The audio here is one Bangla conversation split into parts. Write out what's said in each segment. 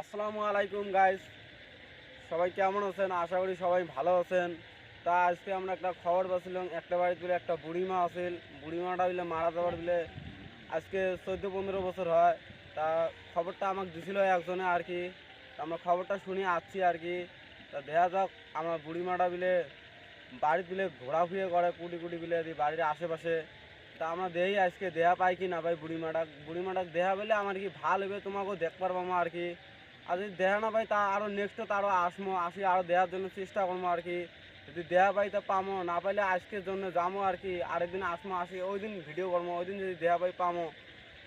আসসালামু আলাইকুম গাইস সবাই কেমন আছেন? আশা করি সবাই ভালো আছেন। তা আজকে আমরা একটা খবর পাচ্ছিলাম, একটা বাড়িতে বলে একটা বুড়িমা আছিল। বুড়িমাটা বলে মারা যাবার বলে আজকে চোদ্দ পনেরো বছর হয়। তা খবরটা আমাকে দিছিল একজনে আর কি। আমরা খবরটা শুনে আসছি আর কি। তা দেখা যাক, আমার বুড়িমাটা বিলে বাড়িতে বিলে ঘোরাফুরি করে কুটি কুটি বিলে বাড়ির আশেপাশে। তা আমরা দেই আজকে দেহা পাই কি না পাই বুড়িমাটা। বুড়িমাটা দেহা বলে আমার কি ভালো হবে, তোমাকেও দেখ পারব আমার আর কি। আর যদি দেহা না পাই তা আরও নেক্সট তারও আসব আসি আরও দেওয়ার জন্য চেষ্টা করব আর কি। যদি দেহা পাই তা পামো, না পাইলে আজকের জন্য যাব আর কি, আরেকদিন আসব আসি ওই দিন ভিডিও করব ওই দিন যদি দেহা পাই পামো।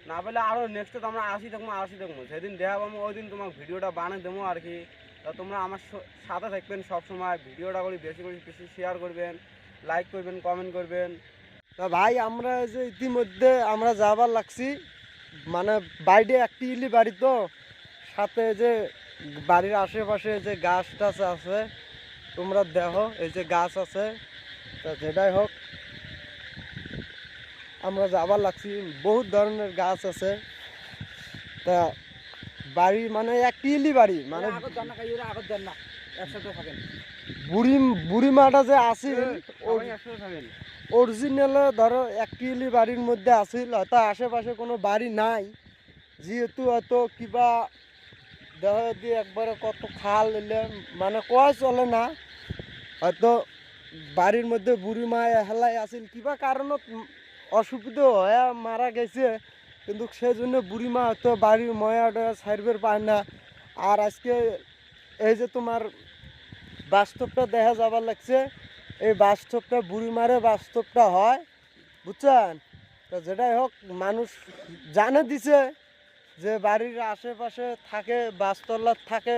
না পাইলে আরও নেক্সট তো আমরা আসি থাকব আসি থাকব সেদিন দেহা পাবো ওই দিন তোমাকে ভিডিওটা বানিয়ে দেবো আর কি। তা তোমরা আমার সাথে থাকবেন সবসময় ভিডিওটা করি বেশি করে, বেশি শেয়ার করবেন লাইক করবেন কমেন্ট করবেন। তা ভাই, আমরা যে ইতিমধ্যে আমরা যাবার লাগছি মানে বাইরে একটি ইলি বাড়ি তো সাথে যে বাড়ির আশেপাশে যে গাছ টাছ আছে তোমরা দেখো এই যে গাছ আছে তা যেটাই হোক আমরা যাবার লাগছি বহুত ধরনের গাছ আছে। তা বাড়ি মানে একটি ইলি বাড়ি মানে বুড়ি বুড়ি মাটা যে থাকেন। অরিজিনালে ধরো একটিলি বাড়ির মধ্যে আছিল হয়তো আশেপাশে কোনো বাড়ি নাই। যেহেতু হয়তো কিবা দেহ দিয়ে একবারে কত খাল এলে মানে কয় চলে না। হয়তো বাড়ির মধ্যে বুড়ি মা হেলাই আছিল, কিবা কারণত অসুবিধা হয়ে মারা গেছে। কিন্তু সেই জন্য বুড়ি মা হয়তো বাড়ির ময়াটা সার্ভের পায় না। আর আজকে এই যে তোমার বাস্তবটা দেখা যাবার লাগছে, এই বাস্তবটা বুড়ি মারে বাস্তবটা হয়, বুঝছেন? তো যেটাই হোক, মানুষ জানে দিছে। যে বাড়ির আশেপাশে থাকে বাস্তলার থাকে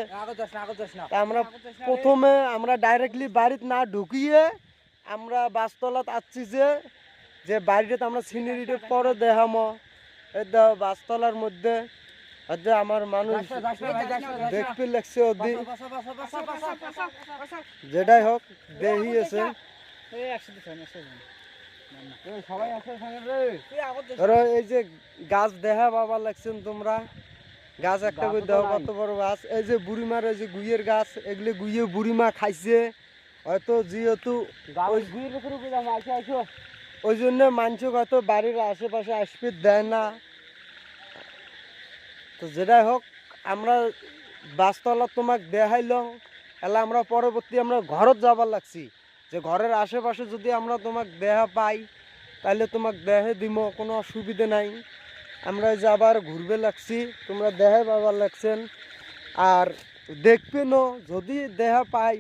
আমরা প্রথমে আমরা ডাইরেক্টলি বাড়িতে না ঢুকিয়ে আমরা বাস্তলাত আসছি যে যে বাড়িতে আমরা সিনারিটা পরে দেখামো। এই বাস্তলার মধ্যে যে আমার মানুষ দেখতে লাগছে ওদি যেটাই হোক দেখিয়েছে। ধরো এই যে গাছ দেখা বাবা লাগছেন তোমরা। গাছ একটা করে। কত বড় গাছ। এই যে বুড়িমার এই যে গুইয়ের গাছ এগুলি গুইয়ে বুড়িমা খাইছে। হয়তো যেহেতু ওই জন্য মানুষ হয়তো বাড়ির আশেপাশে আসবে দেয় না। তো যেটাই হোক আমরা বাসতলা তোমাক দেখাইলাম। এলা আমরা পরবর্তী আমরা ঘরত যাবার লাগছি। যে ঘরের আশেপাশে যদি আমরা তোমাক দেহা পাই তাহলে তোমাক দেহে দিব কোনো অসুবিধে নাই। আমরা যে আবার ঘুরবে লাগছি, তোমরা দেহে পাবার লাগছেন। আর দেখবেনও যদি দেহা পাই,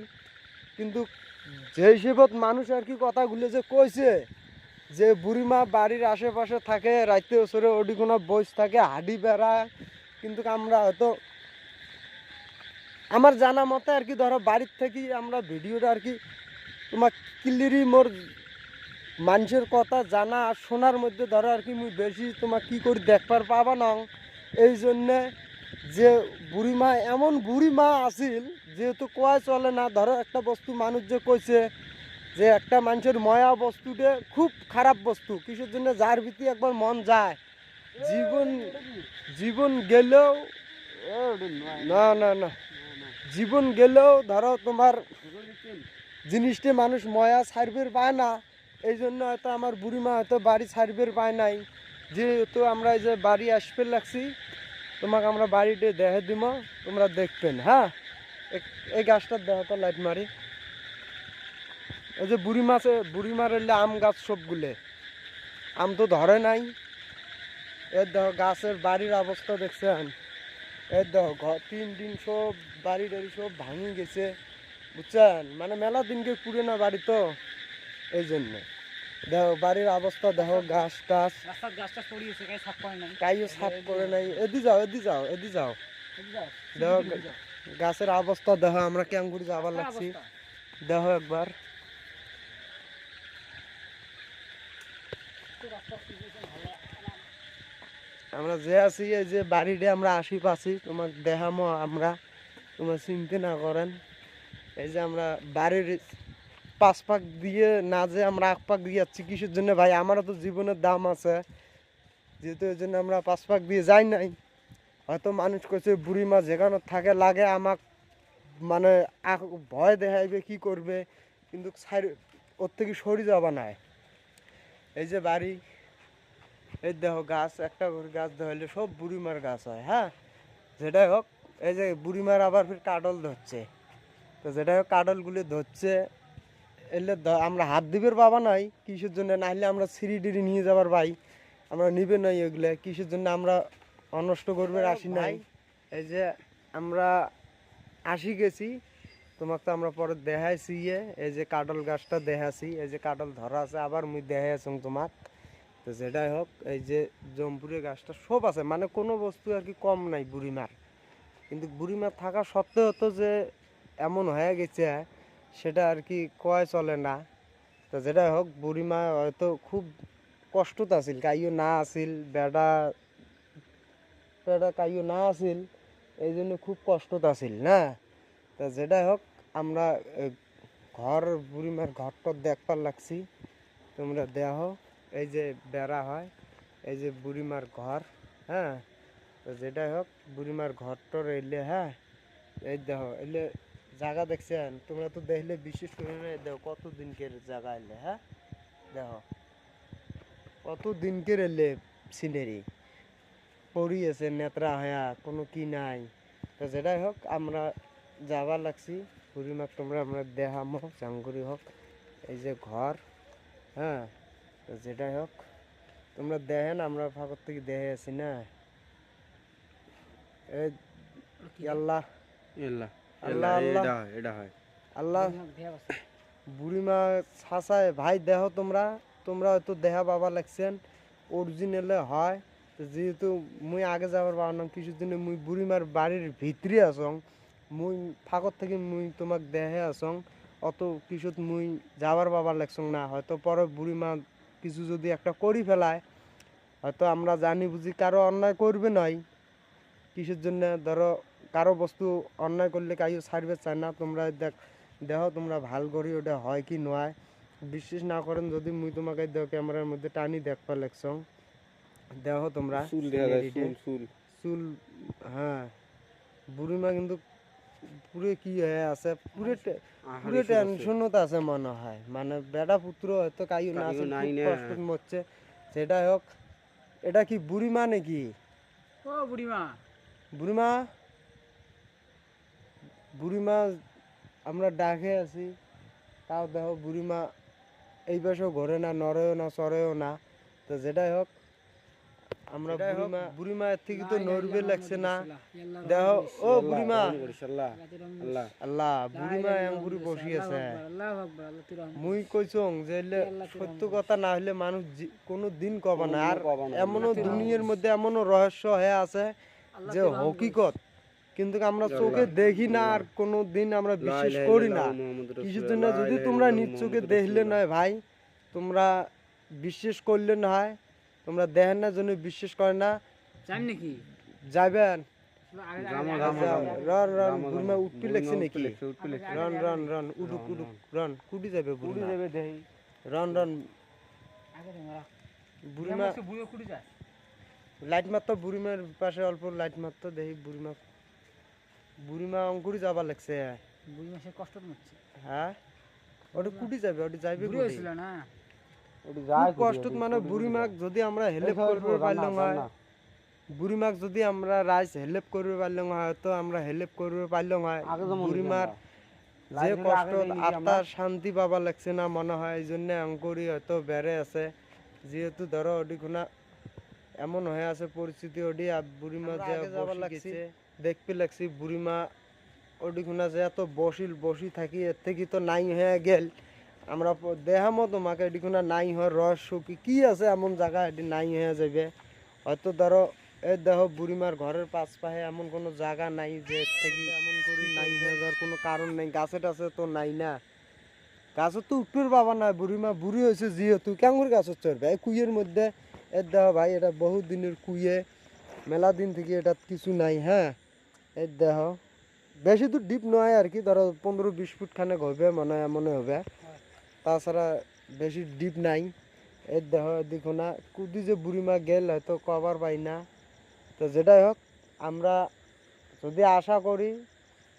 কিন্তু যে হিসেবত মানুষ আর কি কথাগুলো যে কইছে, যে বুড়িমা বাড়ির আশেপাশে থাকে, রাইতে ওসরে ওডি কোনো বইস থাকে, হাডি বেড়ায়, কিন্তু আমরা হয়তো আমার জানা মতে আর কি ধরো বাড়ির থেকে আমরা ভিডিওটা আর কি তোমার ক্লিয়ারি মোর মানুষের কথা জানা আর শোনার মধ্যে ধরো আর কি মুই বেশি তোমার কি করে দেখবার পাবা না। এই জন্যে যে বুড়িমা, এমন বুড়িমা আছিল, যেহেতু কয় চলে না, ধরো একটা বস্তু মানুষ যে কইছে যে একটা মানুষের ময়া বস্তুটা খুব খারাপ বস্তু, কিসের জন্য যার ভিতরে একবার মন যায়। জীবন জীবন গেলেও, না না না, জীবন গেলেও ধরো তোমার জিনিসটি মানুষ ময়া সার্ভের পায় না। এই জন্য হয়তো আমার বুড়িমা হয়তো বাড়ি সার্ভের পায় নাই। যেহেতু আমরা এই যে বাড়ি আসবে লাগছি, তোমাকে আমরা বাড়িতে দেখে দিব, তোমরা দেখবেন হ্যাঁ? এই গাছটার দেহ তো লাইট মারি। এই যে বুড়ি মাছে বুড়ি মারলে আম গাছ সবগুলো। আম তো ধরে নাই। এর দেহ গাছের বাড়ির অবস্থা দেখছেন। এর দেহ ঘর তিন দিন সব বাড়ি টাড়ি সব ভাঙি গেছে। বুঝছেন? মানে মেলা দিনকে পুরে না বাড়ি তো এই জন্য। দেখো বাড়ির অবস্থা দেখো গাছ টাছ কাইও সাফ করে নাই। এদি যাও এদি যাও এদি যাও। দেখো গাছের অবস্থা দেখো আমরা কেমন করে যাবার লাগছি। দেখো একবার। আমরা যে আছি এই যে বাড়িতে আমরা আসি পাচ্ছি তোমাক দেখামো আমরা। তোমার চিন্তা না করেন। এই যে আমরা বাড়ির পাঁচ পাক দিয়ে, না যে আমরা এক পাক দিয়ে যাচ্ছি কিসের জন্য ভাই? আমারও তো জীবনের দাম আছে। যেহেতু এই জন্য আমরা পাঁচ পাক দিয়ে যাই নাই। হয়তো মানুষ কইছে, বুড়ি মা যেখানে থাকে লাগে আমাক মানে ভয় দেখাইবে, কি করবে? কিন্তু সাইড- ওর থেকে সরি যাবা নাই। এই যে বাড়ি, এই দেখো গাছ, একটা করে গাছ ধরলে সব বুড়িমার গাছ হয় হ্যাঁ? যেটাই হোক, এই যে বুড়িমার আবার ফির কাটল ধরছে। তো যেটা হোক কাটলগুলি ধরছে, এলে আমরা হাত দিবের বাবা নাই, কিসের জন্য? না হলে আমরা সিঁড়ি টিড়ি নিয়ে যাবার ভাই। আমরা নিবে নাই এগুলো, কিসের জন্য আমরা অনষ্ট করবে আসি নাই? এই যে আমরা আসি গেছি, তোমাকে তো আমরা পরে দেখাইছি ইয়ে এই যে কাটল গাছটা দেখাছি এই যে কাটল ধরা আছে, আবার মুই দেখাইছি তোমাক। তো যেটাই হোক, এই যে জম্পুরের গাছটা সব আছে মানে কোনো বস্তু আর কি কম নাই বুড়িমার। কিন্তু বুড়িমার থাকা সত্ত্বেও তো যে এমন হয়ে গেছে, সেটা আর কি কয় চলে না। তো যেটাই হোক, বুড়িমা হয়তো খুব কষ্টত আছিল, কাইও না আছিল, বেড়া বেড়া কাইও না আছিল এই জন্য খুব কষ্টত আছিল না। তা যেটাই হোক, আমরা ঘর, বুড়িমার ঘরটা দেখবার লাগছি। তোমরা দেহ এই যে বেড়া হয়, এই যে বুড়িমার ঘর হ্যাঁ? তো যেটাই হোক, বুড়িমার ঘরটর এলে হ্যাঁ? এই দেহ এলে জায়গা দেখছেন? তোমরা তো দেখলে বিশেষ করে দেখো কত দিনকের জায়গা এলে হ্যাঁ? দেখো কত দিনকের এলে সিনারি আছে নেত্রা হয়া কোনো কি নাই। তো যেটাই হোক আমরা যাবার লাগছি। বুড়িমার তোমরা আমরা দেখামো চাঙ্গুরি হোক এই যে ঘর হ্যাঁ? তো যেটাই হোক তোমরা দেখেন আমরা ফাঁকর থেকে দেখে আছি না। এই আল্লাহ। ইল্লা আল্লাহ, আল্লাহ। এটা হয় আল্লাহ বুড়িমা ছাসায় ভাই দেহ তোমরা তোমরা হয়তো দেহা বাবা লাগছেন অরিজিনালে হয়। যেহেতু মুই আগে যাবার পারলাম কিছুর জন্য মুই বুড়িমার বাড়ির ভিতরে আসং মুই ফাঁকর থেকে মুই তোমাক দেহে আসং অত কিছুত মুই যাবার বাবার লাগছং না। হয়তো পরে বুড়িমা কিছু যদি একটা করি ফেলায় হয়তো আমরা জানি বুঝি কারও অন্যায় করবে নয় কিসের জন্য ধরো কারও বস্তু অন্যায় করলে কাইও ছাড়বে চায় না। তোমরা দেখ দেহ তোমরা ভালো করি ওটা হয় কি নয় বিশ্বাস না করেন যদি মুই তোমাকে দেহ ক্যামেরার মধ্যে টানি দেখবা লাগছং দেহ তোমরা চুল দেখা যায় scenery টা। চুল চুল। চুল হ্যাঁ। বুড়িমা কিন্তু পুরো কি হয়ে আছে পুরে পুরো টেনশনত আছে মনে হয়। মানে বেটা পুত্র হয়তো কাইও না। কষ্ট মরছে। সেটাই হোক এটা কি বুড়িমা নাকি? ও বুড়িমা। বুড়িমা? বুড়িমা আমরা ডাকে আছি। তাও দেখো বুড়ি মা এই পাশেও ঘরে না নড়েও না চড়েও না। তো যেটাই হোক আমরা বুড়িমা থেকে তো নড়বে লাগছে না। দেখো ও বুড়িমা আল্লাহ। আল্লাহ বুড়িমা এমগুড়ি বসি আছে। মুই কইছং যে এলে সত্য কথা না হলে মানুষ কোনো দিন কবা না। আর না। এমনও দুনিয়ার মধ্যে এমনও রহস্য হয়ে আছে যে হকিকত কিন্তু আমরা চোখে দেখি না আর কোনো দিন আমরা বিশ্বাস করি না কিছুর জন্য যদি তোমরা নিজ চোখে দেখলে নয় ভাই তোমরা বিশ্বাস করলে না হয় তোমরা দেখেন না জন্য বিশ্বাস করে না। জান যাবেন। রন রন বুড়িমা লাগছে নাকি? রন রন রন উডুক উডুক রন কুটি যাবে বুড়িমা। রন রন। বুড়িমা বুড়ো বুড়ো কুড়ি যায়। লাইট মারতো বুড়িমার পাশে অল্প লাইট মারতো দেখি বুড়িমা বুড়িমা অঙ্কুরি যাবার লাগছে। বুড়িমা সে কষ্ট হচ্ছে হ্যাঁ? ওটা কুটি যাবে ওটা যাইবে কুটি। হয়েছিল না? কষ্ট মানে বুড়িমাক যদি আমরা হেল্প করবে পারলাম হয়। বুড়িমাক যদি আমরা রাইস হেল্প করবে পারলাম হয় তো আমরা হেল্প করবে পারলাম হয়। বুড়িমার যে কষ্ট আত্মার শান্তি পাবা লাগছে না মনে হয় এই জন্য অঙ্কুরি হয়তো বেড়ে আছে। যেহেতু ধরো ওডিখুনা এমন হয়ে আছে পরিস্থিতি ওডি আর বুড়িমা যে যাবার লাগছে। দেখতে লাগছি বুড়িমা ওডিখুনা যে এত বসিল, বসি থাকি, এর থেকে তো নাই হয়ে গেল। আমরা দেখামো তোমাকে এডিখুনা নাই হয় রহস্য কি কি আছে এমন জায়গা এটি নাই হয়ে যাবে হয়তো ধরো এই দেহ বুড়িমার ঘরের পাশ পাহে এমন কোনো জায়গা নাই যে এর থেকে এমন করি নাই হয়ে যাওয়ার কোনো কারণ নেই, গাছে টাছে তো নাই না। গাছের তো উঠবের বাবা না বুড়িমা বুড়ি হয়েছে যেহেতু, কেমন গাছের চড়বে? এই কুইয়ের মধ্যে এর দেহ ভাই, এটা বহু দিনের কুইয়ে, মেলা দিন থেকে এটা কিছু নাই হ্যাঁ? এর দেহ। বেশি দূর ডিপ নয় আর কি ধরো পনেরো বিশ ফুট খানে হবে, মনে হয় মনে হবে। তাছাড়া বেশি ডিপ নাই। এর দেহ দেখো না কুদি যে বুড়িমা গেল হয়তো কবার পাই না। তো যেটাই হোক, আমরা যদি আশা করি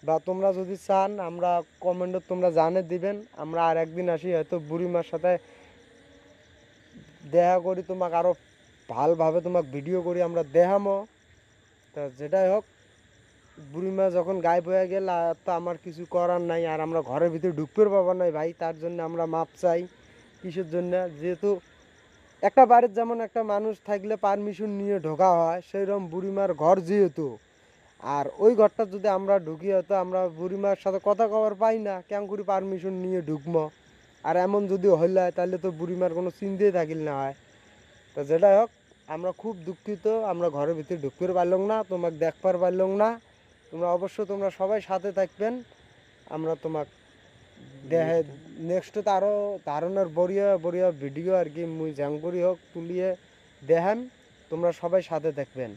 বা তোমরা যদি চান, আমরা কমেন্টে তোমরা জানে দিবেন। আমরা আর একদিন আসি, হয়তো বুড়িমার সাথে দেখা করি, তোমাকে আরও ভালোভাবে তোমাকে ভিডিও করি, আমরা দেখামো। তো যেটাই হোক বুড়িমা যখন গায়েব হয়ে গেল তো আমার কিছু করার নাই, আর আমরা ঘরের ভিতরে ঢুকতে পারব নাই ভাই, তার জন্য আমরা মাপ চাই কিসের জন্য। যেহেতু একটা বাড়ির যেমন একটা মানুষ থাকলে পারমিশন নিয়ে ঢোকা হয়, সেইরকম বুড়িমার ঘর যেহেতু। আর ওই ঘরটা যদি আমরা ঢুকি, হয়তো আমরা বুড়িমার সাথে কথা কবার পাই না, কেমন করে পারমিশন নিয়ে ঢুকবো? আর এমন যদি হইলে, তাহলে তো বুড়িমার কোনো চিন্তাই থাকিল না হয় তো যেটাই হোক, আমরা খুব দুঃখিত, আমরা ঘরের ভিতরে ঢুকতে পারলাম না, তোমাকে দেখবার পারলাম না। তোমরা অবশ্য তোমরা সবাই সাথে থাকবেন। আমরা তোমাক দেহে নেক্সট তারও ধারণার বড়িয়া বড়িয়া ভিডিও আর কি মুই জ্যাং হোক, তুলিয়ে দেখান তোমরা সবাই সাথে থাকবেন।